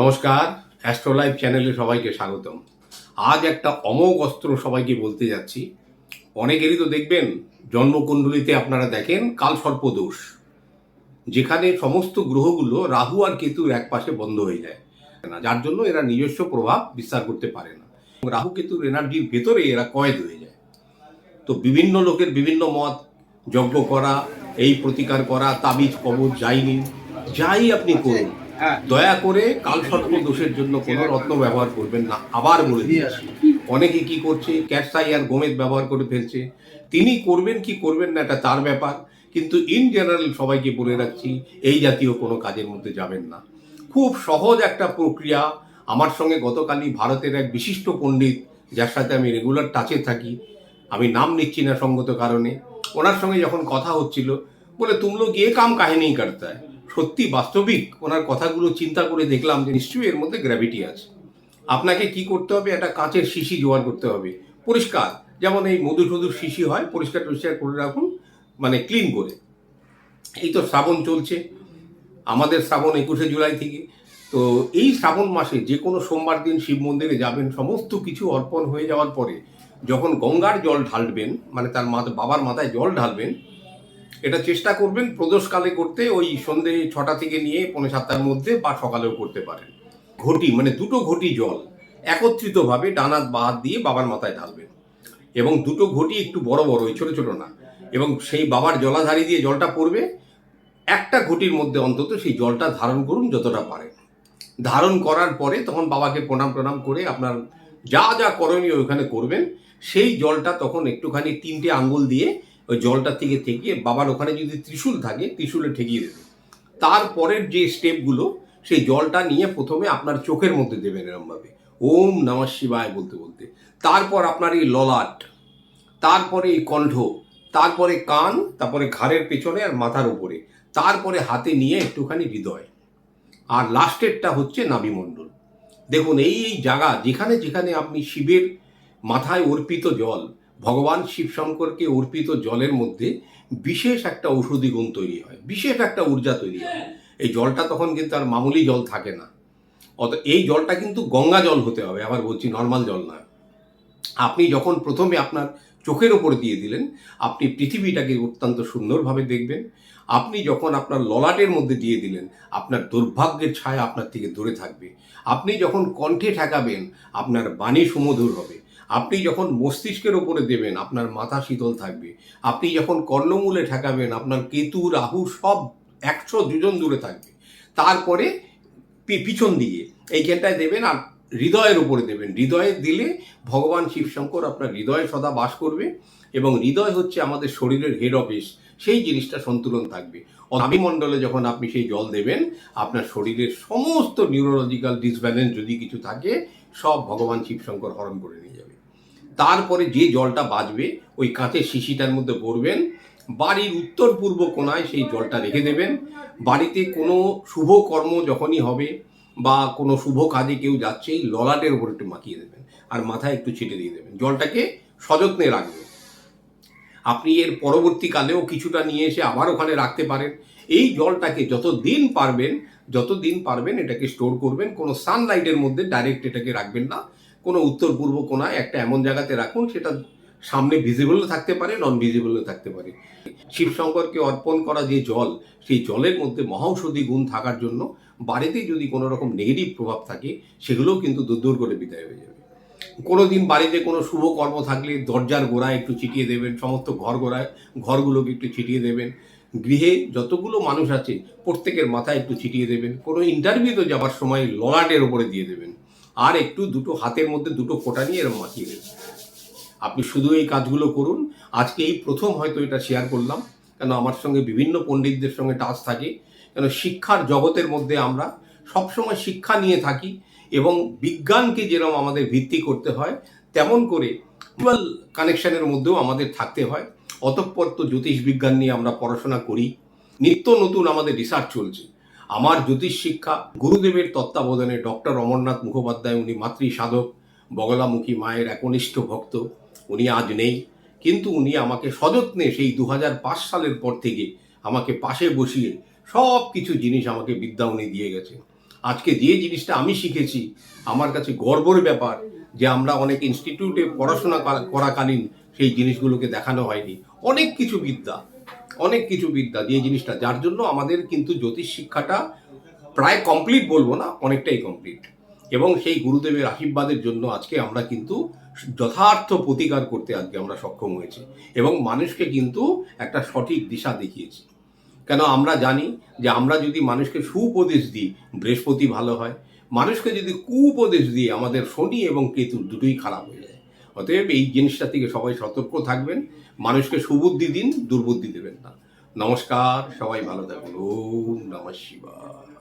নমস্কার অ্যাস্ট্রোলাইভ চ্যানেলে সবাইকে স্বাগতম। আজ একটা অমোঘ অস্ত্র সবাইকে বলতে যাচ্ছি। অনেকেরই তো দেখবেন, জন্মকুণ্ডলিতে আপনারা দেখেন কালসর্প দোষ। যেখানে সমস্ত গ্রহগুলো রাহু আর কেতুর এক পাশে বন্ধ হয়ে যায়। না যার জন্য এরা নিজস্ব প্রভাব বিস্তার করতে পারে না। রাহু কেতুর এনার্জির ভেতরে এরা কয়েদ হয়ে যায়। তো বিভিন্ন লোকের বিভিন্ন মত, যজ্ঞ করা, এই প্রতিকার করা, তাবিজ কবজ যাইনি যাই আপনি করুন দয়া করে কালসর্প দোষের জন্য কোনো রত্ন ব্যবহার করবেন না। আবার বলে দিচ্ছি, অনেকে কি করছে ক্যাটসাই আর গোমেদ ব্যবহার করে ফেলছে। তিনি করবেন কি করবেন না, এটা তার ব্যাপার। কিন্তু ইন জেনারেল সবাইকে বলে রাখছি, এই জাতীয় কোনো কাজের মধ্যে যাবেন না। খুব সহজ একটা প্রক্রিয়া। আমার সঙ্গে গতকালই ভারতের এক বিশিষ্ট পণ্ডিত, যার সাথে আমি রেগুলার টাচে থাকি। আমি নাম নিচ্ছি না সঙ্গত কারণে। ওনার সঙ্গে যখন কথা হচ্ছিল, বলে, তুম লোক ये কাম কাহিনী করতে হয় সত্যি বাস্তবিক ওনার কথাগুলো চিন্তা করে দেখলাম যে নিশ্চয়ই এর মধ্যে গ্র্যাভিটি আছে। আপনাকে কি করতে হবে? একটা কাঁচের শিশি জোগাড় করতে হবে। পরিষ্কার, যেমন এই মধু টধুর শিশি হয়, পরিষ্কার টরিষ্কার করে রাখুন মানে ক্লিন করে। এই তো শ্রাবণ চলছে, আমাদের শ্রাবণ একুশে জুলাই থেকে। তো এই শ্রাবণ মাসে যে কোনো সোমবার দিন শিব মন্দিরে যাবেন, সমস্ত কিছু অর্পণ হয়ে যাওয়ার পরে যখন গঙ্গার জল ঢালবেন মানে তার মাথা, বাবার মাথায় জল ঢালবেন এটা চেষ্টা করবেন প্রদোষকালে করতে, ওই সন্ধে ছটা থেকে নিয়ে পৌনে সাতটার মধ্যে বা সকালেও করতে পারেন। ঘটি মানে দুটো ঘটি জল একত্রিতভাবে ডানাত বা হাত দিয়ে বাবার মাথায় ঢালবেন। এবং দুটো ঘটি একটু বড় বড়, ওই ছোটো ছোটো না। এবং সেই বাবার জলাধারি দিয়ে জলটা পড়বে, একটা ঘটির মধ্যে অন্তত সেই জলটা ধারণ করুন যতটা পারেন। ধারণ করার পরে তখন বাবাকে প্রণাম প্রণাম করে আপনার যা যা করণীয় ওখানে করবেন, সেই জলটা তখন একটুখানি তিনটে আঙ্গুল দিয়ে ওই জলটা থেকে ঠেকিয়ে বাবার ওখানে যদি ত্রিশূল থাকে, ত্রিশূলে ঠেকিয়ে দেবে। তারপরের যে স্টেপগুলো, সেই জলটা নিয়ে প্রথমে আপনার চোখের মধ্যে দেবেন এরমভাবে। ওম নমঃ শিবায় বলতে বলতে। তারপর আপনার এই ললাট, তারপরে এই কণ্ঠ, তারপরে কান, তারপরে ঘাড়ের পেছনে আর মাথার উপরে। তারপরে হাতে নিয়ে একটুখানি হৃদয়। আর লাস্টেরটা হচ্ছে নাভিমণ্ডল। দেখুন, এই এই জায়গা, যেখানে যেখানে আপনি শিবের মাথায় অর্পিত জল ভগবান শিব শঙ্করকে অর্পিত জলের মধ্যে বিশেষ একটা ঔষধি গুণ তৈরি হয়, বিশেষ একটা ঊর্জা তৈরি হয়। এই জলটা তখন কিন্তু আর মামুলি জল থাকে না। অত, এই জলটা কিন্তু গঙ্গা জল হতে হবে, আবার বলছি নর্মাল জল নয়। আপনি যখন প্রথমে আপনার চোখের ওপর দিয়ে দিলেন, আপনি পৃথিবীটাকে অত্যন্ত সুন্দরভাবে দেখবেন। আপনি যখন আপনার ললাটের মধ্যে দিয়ে দিলেন, আপনার দুর্ভাগ্যের ছায়া আপনার থেকে দূরে থাকবে। আপনি যখন কণ্ঠে ঠেকাবেন, আপনার বাণী সুমধুর হবে। আপনি যখন মস্তিষ্কের ওপরে দেবেন, আপনার মাথা শীতল থাকবে। আপনি যখন কর্ণমূলে ঠেকাবেন, আপনার কেতু, রাহু সব একশো দুজন দূরে থাকবে। তারপরে পিছন দিকে, এইখানটায় দেবেন আর হৃদয়ের উপরে দেবেন। হৃদয়ে দিলে ভগবান শিবশঙ্কর আপনার হৃদয়ে সদা বাস করবে এবং হৃদয় হচ্ছে আমাদের শরীরের হেড অফিস সেই জিনিসটা সন্তুলন থাকবে। নাভিমণ্ডলে যখন আপনি সেই জল দেবেন, আপনার শরীরের সমস্ত নিউরোলজিক্যাল ডিসব্যালেন্স যদি কিছু থাকে, সব ভগবান শিবশঙ্কর হরণ করে নিয়ে যাবে। তারপরে যে জলটা বাঁচবে ওই কাঁচের শিশিটার মধ্যে ভরবেন। বাড়ির উত্তর পূর্ব কোণায় সেই জলটা রেখে দেবেন। বাড়িতে কোনো শুভ কর্ম যখনই হবে বা কোনো শুভ কাজে কেউ যাচ্ছে ললাটের উপর একটু মাখিয়ে দেবেন আর মাথায় একটু ছিটে দিয়ে দেবেন। জলটাকে সযত্নে রাখবেন। আপনি এর পরবর্তীকালেও কিছুটা নিয়ে এসে আবার ওখানে রাখতে পারেন। এই জলটাকে যত দিন পারবেন যত দিন পারবেন এটাকে স্টোর করবেন। কোনো সানলাইটের মধ্যে ডাইরেক্ট এটাকে রাখবেন না। কোনো উত্তর পূর্ব কোনায় একটা এমন জায়গাতে রাখুন, সেটা সামনে ভিজিবলও থাকতে পারে নন ভিজিবলও থাকতে পারে। শিবশঙ্করকে অর্পণ করা যে জল, সেই জলের মধ্যে মহৌষধি গুণ থাকার জন্য বাড়িতে যদি কোনো রকম নেগেটিভ প্রভাব থাকে, সেগুলোও কিন্তু দূর করে বিদায় হয়ে যাবে। কোনো দিন বাড়িতে কোনো শুভ কর্ম থাকলে দরজার গোড়ায় একটু ছিটিয়ে দেবেন, সমস্ত ঘর গোড়ায়, ঘরগুলোকে একটু ছিটিয়ে দেবেন। গৃহে যতগুলো মানুষ আছে, প্রত্যেকের মাথায় একটু ছিটিয়ে দেবেন। কোনো ইন্টারভিউতে যাওয়ার সময় ললাটের ওপরে দিয়ে দেবেন। আর একটু দুটো হাতের মধ্যে দুটো ফোঁটা নিয়ে এরকম মাখিয়ে দেবেন আপনি শুধু এই কাজগুলো করুন। আজকে এই প্রথম হয়তো এটা শেয়ার করলাম। কেন আমার সঙ্গে বিভিন্ন পণ্ডিতদের সঙ্গে টাচ থাকে। কেন শিক্ষার জগতের মধ্যে আমরা সবসময় শিক্ষা নিয়ে থাকি এবং বিজ্ঞানকে যেরকম আমাদের ভিত্তি করতে হয়, তেমন করে ইকুয়াল কানেকশনের মধ্যেও আমাদের থাকতে হয়। অতঃপর তো জ্যোতিষ বিজ্ঞান নিয়ে আমরা পড়াশোনা করি। নিত্য নতুন আমাদের রিসার্চ চলছে। আমার জ্যোতিষ শিক্ষা, গুরুদেবের তত্ত্বাবধানে ডক্টর অমরনাথ মুখোপাধ্যায়, উনি মাতৃ সাধক, বগলামুখী মায়ের একনিষ্ঠ ভক্ত, উনি আজ নেই। কিন্তু উনি আমাকে সযত্নে সেই দু হাজার পাঁচ সালের পর থেকে আমাকে পাশে বসিয়ে সব কিছু জিনিস আমাকে বিদ্যা উনি দিয়ে গেছে আজকে যে জিনিসটা আমি শিখেছি, আমার কাছে গর্বের ব্যাপার যে আমরা অনেক ইনস্টিটিউটে পড়াশোনা করাকালীন সেই জিনিসগুলোকে দেখানো হয়নি। অনেক কিছু বিদ্যা। অনেক কিছু বিদ্যা দিয়ে জিনিসটা। যার জন্য আমাদের কিন্তু জ্যোতিষ শিক্ষাটা প্রায় কমপ্লিট বলব না, অনেকটাই কমপ্লিট এবং সেই গুরুদেবের আশীর্বাদের জন্য আজকে আমরা কিন্তু যথার্থ প্রতিকার করতে আজকে আমরা সক্ষম হয়েছি। এবং মানুষকে কিন্তু একটা সঠিক দিশা দেখিয়েছি। কেন আমরা জানি যে আমরা যদি মানুষকে সুউপদেশ দিই, বৃহস্পতি ভালো হয়। মানুষকে যদি কুউপদেশ দিই, আমাদের শনি এবং কেতু দুটোই খারাপ হয়ে যায়। অতএব এই জিনিসটা থেকে সবাই সতর্ক থাকবেন, মানুষকে সুবুদ্ধি দিন, দুর্বুদ্ধি দেবেন না। নমস্কার, সবাই ভালো থাকুন। ওম নমঃ